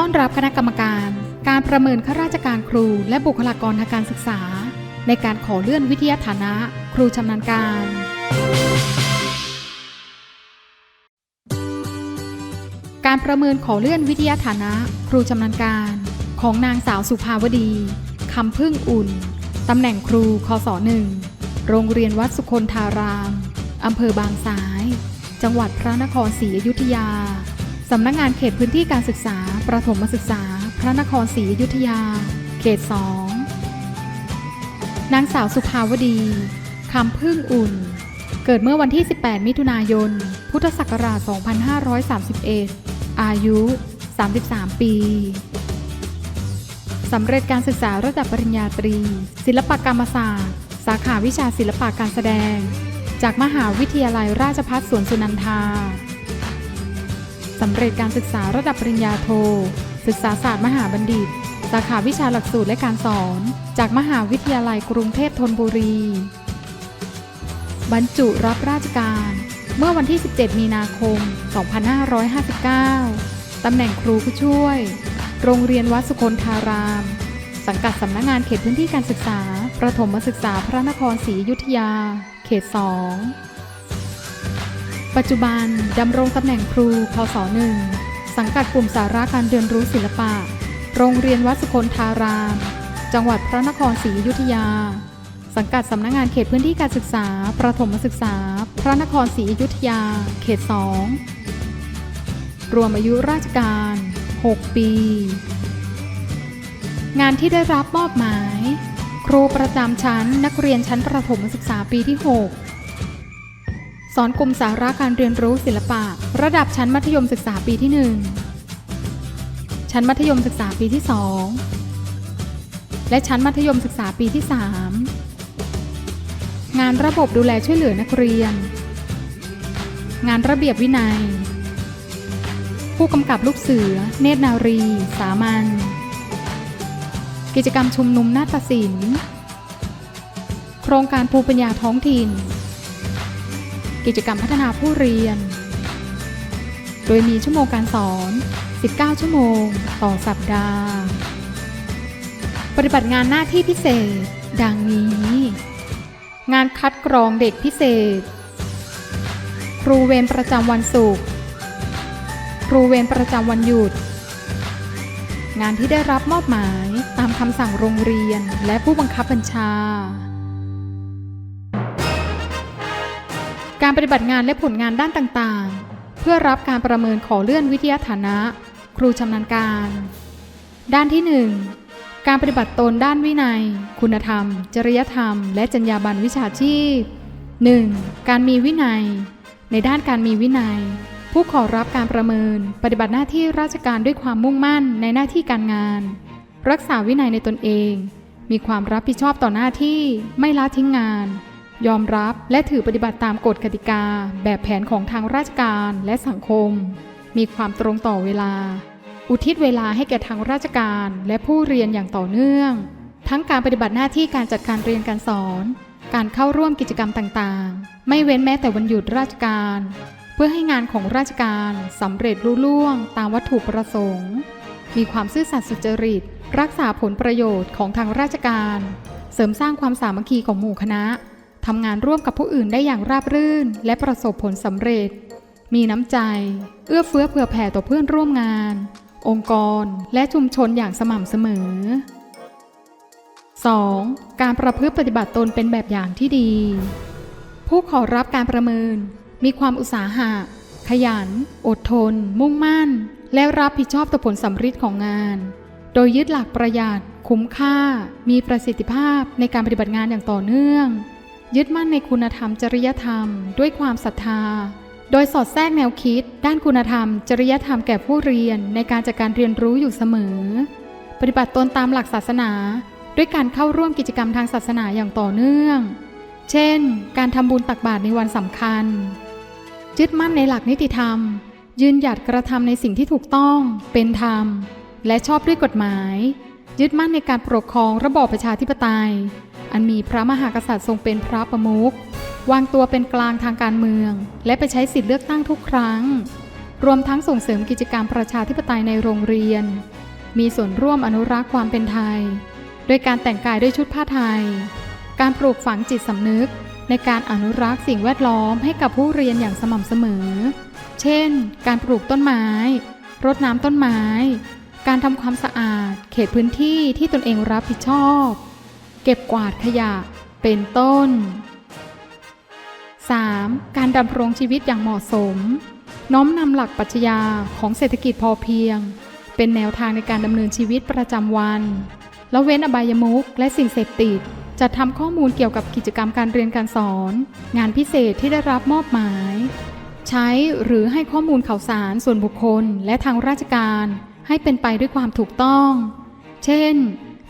ต้อนรับคณะกรรมการ การประเมินข้าราชการครูและบุคลากรทางการศึกษา ในการขอเลื่อนวิทยาฐานะ ครูชำนาญการ การประเมินขอเลื่อนวิทยาฐานะ ครูชำนาญการ ของนางสาวสุภาวดีคำพึ่งอุ่นตำแหน่งครูคศหนึ่งโรงเรียนวัดสุคนธารามอำเภอบางสาย จังหวัดพระนครศรีอยุธยาสำนักงานเขตพื้นที่การศึกษา ประถมศึกษาพระนครศรีอยุธยา เขต2นางสาวสุภาวดีคำพึ่งอุ่น เกิดเมื่อวันที่ 18 มิถุนายน พุทธศักราช 2531 อายุ 33 ปีสำเร็จการศึกษาระดับปริญญาตรี ศิลปกรรมศาสตร์ สาขาวิชาศิลปะการแสดง จากมหาวิทยาลัยราชภัฏสวนสุนันทา สำเร็จการศึกษาระดับปริญญาโท ศึกษาศาสตร์มหาบัณฑิต สาขาวิชาหลักสูตรและการสอน จากมหาวิทยาลัยกรุงเทพธนบุรี บรรจุรับราชการ เมื่อวันที่ 17 มีนาคม 2559 ตำแหน่งครูผู้ช่วย โรงเรียนวัดสุคนธาราม สังกัดสำนักงานเขตพื้นที่การศึกษา ประถมศึกษาพระนครศรีอยุธยา เขต 2 ปัจจุบันดำรงตำแหน่งครูพศหนึ่งสังกัดกลุ่มสาระการเรียนรู้ศิลปะ โรงเรียนวัดสุคนธาราม จังหวัดพระนครศรีอยุธยา สังกัดสำนักงานเขตพื้นที่การศึกษา ประถมศึกษา พระนครศรีอยุธยา เขต2รวมอายุราชการ 6 ปี งานที่ได้รับมอบหมาย ครูประจำชั้นนักเรียนชั้นประถมศึกษาปีที่ 6 สอนกลุ่มสาระการเรียนรู้ศิลปะ ระดับชั้นมัธยมศึกษาปีที่ 1 ชั้นมัธยมศึกษาปีที่ 2 และชั้นมัธยมศึกษาปีที่ 3 งานระบบดูแลช่วยเหลือนักเรียน งานระเบียบวินัย ผู้กำกับลูกเสือ เนตรนารี สามัญกิจกรรมชุมนุมนาฏศิลป์ โครงการภูปัญญาท้องถิ่น กิจกรรมพัฒนาผู้เรียน โดยมีชั่วโมงการสอน 19 ชั่วโมง ต่อสัปดาห์ ปฏิบัติงานหน้าที่พิเศษ ดังนี้ งานคัดกรองเด็กพิเศษ ครูเวรประจำวันศุกร์ ครูเวรประจำวันหยุด งานที่ได้รับมอบหมายตามคำสั่งโรงเรียนและผู้บังคับบัญชา การปฏิบัติงานและผลงานด้านต่างๆ เพื่อรับการประเมินขอเลื่อนวิทยาฐานะ ครูชำนาญการ ด้านที่ 1 การปฏิบัติตนด้านวินัย คุณธรรม จริยธรรม และจรรยาบรรณวิชาชีพ 1. การมีวินัย ในด้านการมีวินัย ผู้ขอรับการประเมิน ปฏิบัติหน้าที่ราชการด้วยความมุ่งมั่นในหน้าที่การงาน รักษาวินัยในตนเอง มีความรับผิดชอบต่อหน้าที่ไม่ละทิ้งงาน ยอมรับและถือปฏิบัติตามกฎกติกา แบบแผนของทางราชการและสังคม มีความตรงต่อเวลา อุทิศเวลาให้แก่ทางราชการและผู้เรียนอย่างต่อเนื่อง ทั้งการปฏิบัติหน้าที่การจัดการเรียนการสอน การเข้าร่วมกิจกรรมต่างๆ ไม่เว้นแม้แต่วันหยุดราชการ เพื่อให้งานของราชการสำเร็จรุ่ล่วง ตามวัตถุประสงค์ มีความซื่อสัตย์สุจริต รักษาผลประโยชน์ของทางราชการ เสริมสร้างความสามัคคีของหมู่คณะ ทำงานร่วมกับผู้อื่นได้อย่างราบรื่น และประสบผลสำเร็จ มีน้ำใจ เอื้อเฟื้อเผื่อแผ่ต่อเพื่อนร่วมงาน องค์กร และชุมชนอย่างสม่ำเสมอ 2. การประพฤติปฏิบัติตนเป็นแบบอย่างที่ดี ผู้ขอรับการประเมิน มีความอุตสาหะ ขยัน อดทน มุ่งมั่น และรับผิดชอบต่อผลสำฤทธิ์ของงาน โดยยึดหลักประหยัด คุ้มค่า มีประสิทธิภาพในการปฏิบัติงานอย่างต่อเนื่อง ยึดมั่นในคุณธรรมจริยธรรม ด้วยความศรัทธา โดยสอดแทรกแนวคิด ด้านคุณธรรม จริยธรรมแก่ผู้เรียนในการจัดการเรียนรู้อยู่เสมอ ปฏิบัติตนตามหลักศาสนา ด้วยการเข้าร่วมกิจกรรมทางศาสนาอย่างต่อเนื่อง เช่น การทำบุญตักบาตรในวันสำคัญ ยึดมั่นในหลักนิติธรรม ยืนหยัดกระทำในสิ่งที่ถูกต้อง เป็นธรรม และชอบด้วยกฎหมาย ยึดมั่นในการปกครองระบอบประชาธิปไตย อันมีพระมหากษัตริย์ทรงเป็นพระประมุขวางตัวเป็นกลางทางการเมือง และไปใช้สิทธิเลือกตั้งทุกครั้ง รวมทั้งส่งเสริมกิจกรรมประชาธิปไตยในโรงเรียน มีส่วนร่วมอนุรักษ์ความเป็นไทย โดยการแต่งกายด้วยชุดผ้าไทย การปลูกฝังจิตสำนึก ในการอนุรักษ์สิ่งแวดล้อมให้กับผู้เรียนอย่างสม่ำเสมอ เช่น การปลูกต้นไม้ รดน้ำต้นไม้ การทำความสะอาด เขตพื้นที่ที่ตนเองรับผิดชอบ เก็บกวาดขยะ เป็นต้น 3. การดำรงชีวิตอย่างเหมาะสม น้อมนำหลักปรัชญาของเศรษฐกิจพอเพียง เป็นแนวทางในการดำเนินชีวิตประจำวัน แล้วเว้นอบายมุขและสิ่งเสพติดจัดทำข้อมูลเกี่ยวกับกิจกรรมการเรียนการสอน งานพิเศษที่ได้รับมอบหมาย ใช้หรือให้ข้อมูลข่าวสารส่วนบุคคลและทางราชการ ให้เป็นไปด้วยความถูกต้อง เช่น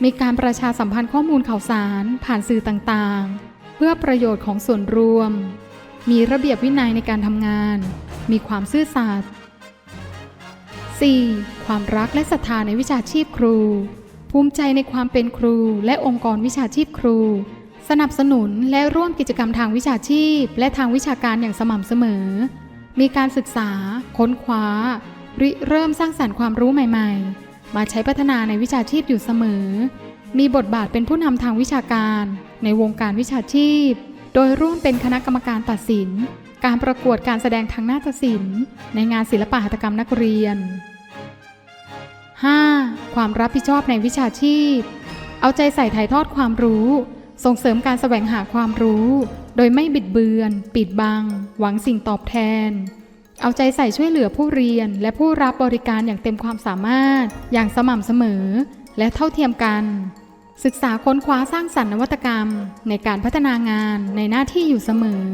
มีการประชาสัมพันธ์ข้อมูลข่าวสารผ่านสื่อต่างๆ เพื่อประโยชน์ของส่วนรวม มีระเบียบวินัยในการทำงาน มีความซื่อสัตย์ 4. ความรักและศรัทธาในวิชาชีพครู ภูมิใจในความเป็นครูและองค์กรวิชาชีพครู สนับสนุนและร่วมกิจกรรมทางวิชาชีพ และทางวิชาการอย่างสม่ำเสมอ มีการศึกษา ค้นคว้า ริเริ่มสร้างสรรค์ความรู้ใหม่ ๆ มาใช้พัฒนาในวิชาชีพอยู่เสมอ มีบทบาทเป็นผู้นำทางวิชาการ ในวงการวิชาชีพ โดยร่วมเป็นคณะกรรมการตัดสิน การประกวดการแสดงทางนาฏศิลป์ ในงานศิลปหัตถกรรมนักเรียน 5. ความรับผิดชอบในวิชาชีพ เอาใจใส่ถ่ายทอดความรู้ ส่งเสริมการแสวงหาความรู้ โดยไม่บิดเบือน ปิดบัง หวังสิ่งตอบแทน เอาใจใส่ช่วยเหลือผู้เรียน และผู้รับบริการอย่างเต็มความสามารถ อย่างสม่ำเสมอ และเท่าเทียมกัน ศึกษาค้นคว้าสร้างสรรค์นวัตกรรม ในการพัฒนางานในหน้าที่อยู่เสมอ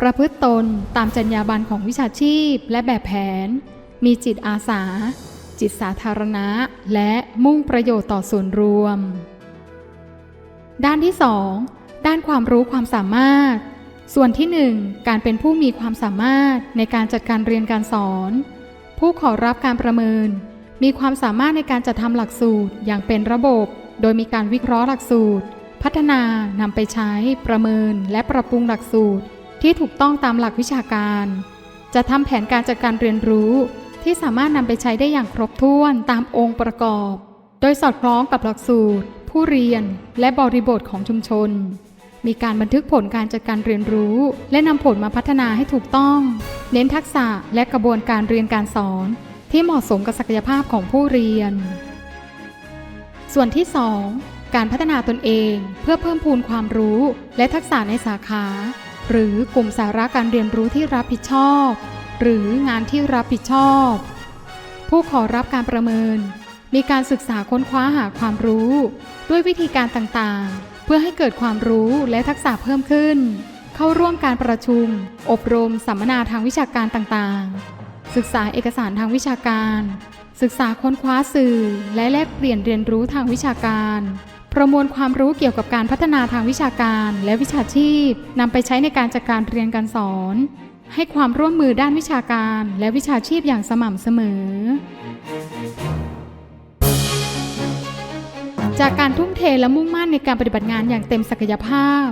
ประพฤติตนตามจรรยาบรรณของวิชาชีพ และแบบแผน มีจิตอาสา จิตสาธารณะ และมุ่งประโยชน์ต่อส่วนรวม ด้านที่ 2 ด้านความรู้ความสามารถ ส่วนที่ 1 การเป็นผู้มีความสามารถในการจัดการเรียนการสอน ผู้ขอรับการประเมิน มีความสามารถในการจัดทำหลักสูตรอย่างเป็นระบบ โดยมีการวิเคราะห์หลักสูตร พัฒนานำไปใช้ประเมิน และปรับปรุงหลักสูตร ที่ถูกต้องตามหลักวิชาการ จะทำแผนการจัดการเรียนรู้ ที่สามารถนำไปใช้ได้อย่างครบถ้วนตามองค์ประกอบ โดยสอดคล้องกับหลักสูตร ผู้เรียน และบริบทของชุมชน มีการบันทึกผลการจัดการเรียนรู้ และนำผลมาพัฒนาให้ถูกต้อง เน้นทักษะและกระบวนการเรียนการสอน ที่เหมาะสมกับศักยภาพของผู้เรียน ส่วนที่ 2 การพัฒนาตนเองเพื่อเพิ่มพูนความรู้ และทักษะในสาขา หรือกลุ่มสาระการเรียนรู้ที่รับผิดชอบ หรืองานที่รับผิดชอบ ผู้ขอรับการประเมิน มีการศึกษาค้นคว้าหาความรู้ ด้วยวิธีการต่างๆ เพื่อให้เกิดความรู้และทักษะเพิ่มขึ้น เข้าร่วมการประชุม อบรมสัมมนาทางวิชาการต่างๆ ศึกษาเอกสารทางวิชาการ ศึกษาค้นคว้าสื่อ และแลกเปลี่ยนเรียนรู้ทางวิชาการ ประมวลความรู้เกี่ยวกับการพัฒนาทางวิชาการและวิชาชีพนำไปใช้ในการจัดการเรียนการสอน ให้ความร่วมมือด้านวิชาการและวิชาชีพอย่างสม่ำเสมอ จากการทุ่มเทและมุ่งมั่นในการปฏิบัติงานอย่างเต็มศักยภาพ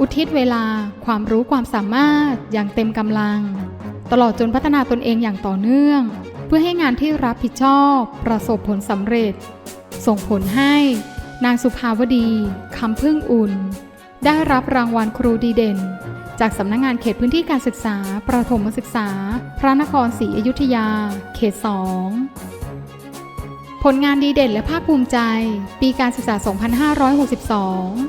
อุทิศเวลา ความรู้ความสามารถ อย่างเต็มกำลัง ตลอดจนพัฒนาตนเองอย่างต่อเนื่อง เพื่อให้งานที่รับผิดชอบ ประสบผลสำเร็จ ส่งผลให้ นางสุภาวดีคำพึ่งอุ่น ได้รับรางวัลครูดีเด่น จากสำนักงงานเขตพื้นที่การศึกษา ประถมศึกษา พระนครศรีอยุธยา เขต2 ผลงานดีเด่นและภาคภูมิใจ ปีการศึกษา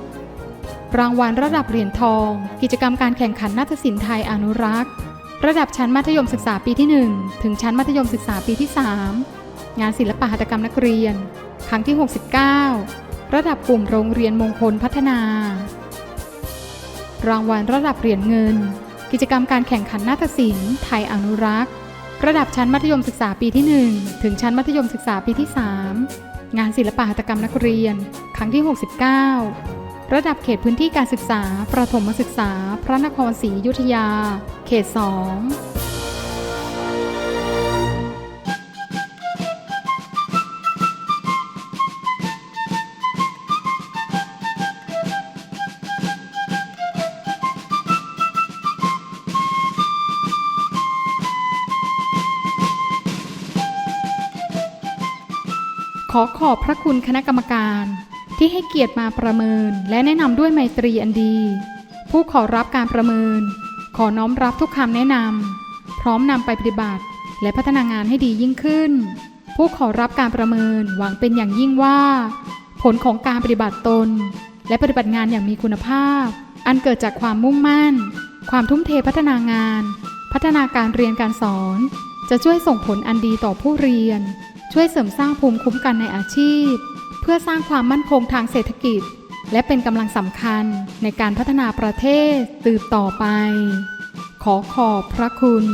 2562 รางวัลระดับเหรียญทอง กิจกรรมการแข่งขันนาฏศิลป์ไทยอนุรักษ์ ระดับชั้นมัธยมศึกษาปีที่ 1 ถึงชั้นมัธยมศึกษาปีที่ 3 งานศิลปะหัตถกรรมนักเรียน ครั้งที่ 69 ระดับกลุ่มโรงเรียนมงคลพัฒนา รางวัลระดับเหรียญเงิน กิจกรรมการแข่งขันนาฏศิลป์ไทยอนุรักษ์ ระดับชั้นมัธยมศึกษาปีที่ 1 ถึงชั้นมัธยมศึกษาปีที่ 3 งานศิลปหัตถกรรมนักเรียน ครั้งที่ 69 ระดับเขตพื้นที่การศึกษา ประถมศึกษา พระนครศรีอยุธยา เขต 2 ขอขอบพระคุณคณะกรรมการ ที่ให้เกียรติมาประเมิน และแนะนำด้วยไมตรีอันดี ผู้ขอรับการประเมิน ขอน้อมรับทุกคำแนะนำพร้อมนำไปปฏิบัติ และพัฒนางานให้ดียิ่งขึ้น ผู้ขอรับการประเมินหวังเป็นอย่างยิ่งว่า ผลของการปฏิบัติตน และปฏิบัติงานอย่างมีคุณภาพ อันเกิดจากความมุ่งมั่น ความทุ่มเทพัฒนางาน พัฒนาการเรียนการสอน จะช่วยส่งผลอันดีต่อผู้เรียน ช่วยเสริมสร้างภูมิคุ้มกันในอาชีพ เพื่อสร้างความมั่นคงทางเศรษฐกิจ และเป็นกำลังสำคัญในการพัฒนาประเทศ ตืบต่อไป ขอขอบพระคุณ